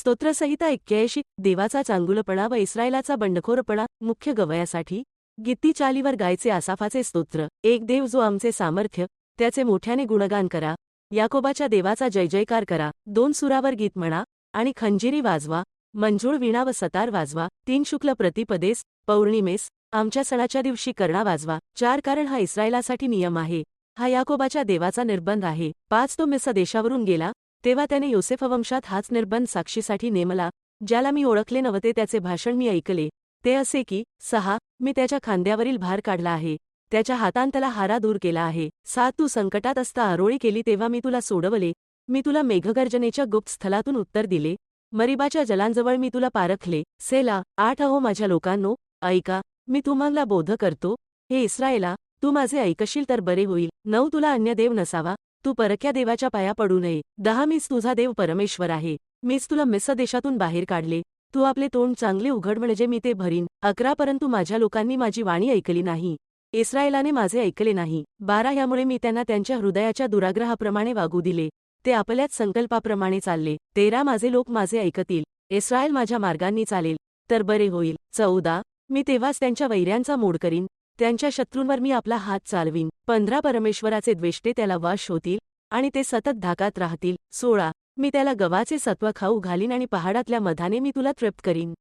स्तोत्रसहिता एक्क्याऐंशी देवाचा चांगुलपणा व इस्रायलाचा बंडखोरपणा मुख्य गवयासाठी. गीती चालीवर गायचे आसाफाचे स्तोत्र. एक देव जो आमचे सामर्थ्य त्याचे मोठ्याने गुणगान करा. याकोबाच्या देवाचा जय जयकार करा. दोन सुरावर गीत म्हणा आणि खंजिरी वाजवा. मंजूळ वीणा व सतार वाजवा. तीन शुक्ल प्रतिपदेस पौर्णिमेस आमच्या सणाच्या दिवशी कर्णा वाजवा. चार कारण हा इस्रायलासाठी नियम आहे. हा याकोबाच्या देवाचा निर्बंध आहे. पाच तो मिस देशावरून गेला तेव्हा त्याने योसेफ वंशात हाच निर्बंध साक्षीसाठी नेमला ज्याला मी ओळखले नव्हते त्याचे भाषण मी ऐकले. ते असे की सहा मी त्याच्या खांद्यावरील भार काढला आहे. त्याच्या हातांतला हारा दूर केला आहे. सात तू संकटात असता आरोळी केली तेव्हा मी तुला सोडवले. मी तुला मेघगर्जनेच्या गुप्त स्थलातून उत्तर दिले. मरिबाच्या जलांजवळ मी तुला पारखले. सेला आठ अहो माझ्या लोकांनो ऐका मी तुम्हाला बोध करतो. हे इस्रायला तू माझे ऐकशील तर बरे होईल. नऊ तुला अन्य देव नसावा. तू परक्या देवाच्या पाया पडू नये. दहा मीच तुझा देव परमेश्वर आहे. मीच तुला मिस देशातून बाहेर काढले. तू आपले तोंड चांगले उघड म्हणजे मी ते भरीन. अकरा परंतु माझ्या लोकांनी माझी वाणी ऐकली नाही. इस्रायलाने माझे ऐकले नाही. बारा यामुळे मी त्यांना त्यांच्या हृदयाच्या दुराग्रहाप्रमाणे वागू दिले. ते आपल्याच संकल्पाप्रमाणे चालले. तेरा माझे लोक माझे ऐकतील. इस्रायल माझ्या मार्गांनी चालेल. तर बरे होईल. चौदा मी तेव्हाच त्यांच्या वैऱ्यांचा मोड करीन. त्यांच्या शत्रूंवर मी आपला हात चालवीन. पंधरा परमेश्वराचे द्वेष्टे त्याला वश होतील आणि ते सतत धाकात राहतील. सोळा. मी त्याला गव्हाचे सत्व खाऊ घालीन आणि पहाडातल्या मधाने मी तुला तृप्त करीन.